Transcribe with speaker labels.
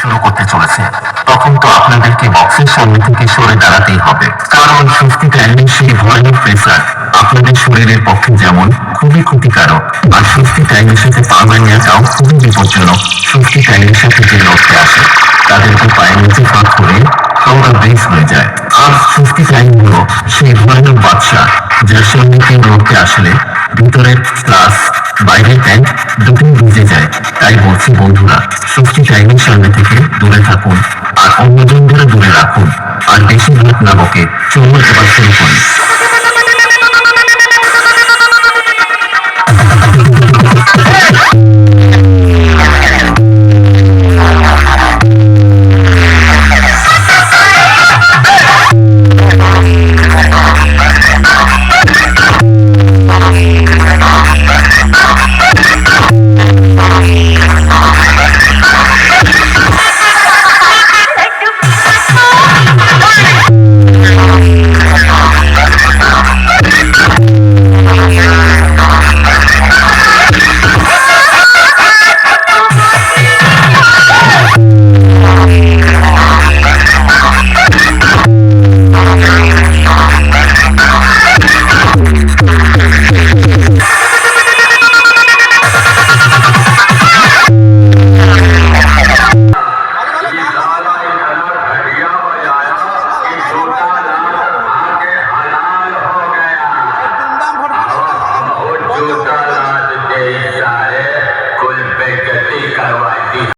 Speaker 1: শুরু করতে চলেছে। তখন তো আপনাদেরকে বক্সের সামনে থেকে সরে দাঁড়াতেই হবে। কারণ সুস্থি টাইমের সেই ভয়ানক প্রেসার আপনাদের শরীরের পক্ষে যেমন খুবই ক্ষতিকারক। আর সুস্থি টাইমের সাথে পা নেওয়াটাও খুবই বিপজ্জনক। সুস্থি টাইমের সাথে যে লোককে আসে, তাদের তো পায়ের নিচে ফাঁক করে হাওড়া ব্রেস হয়ে যায়। আর সুস্থি টাইম হলো সেই ভয়ানক বাদশা যার সামনে কেউ লোককে আসলে ভিতরের ক্লাস বাইরের প্যান্ট দুটি ভিজে যায়। তাই বলছি, বন্ধুরা সবজি টাইমের সামনে থেকে দূরে থাকুন আর অন্যজনদেরও দূরে রাখুন। আর বেশি ভোট না বকে চলুন এবার শুরু করি।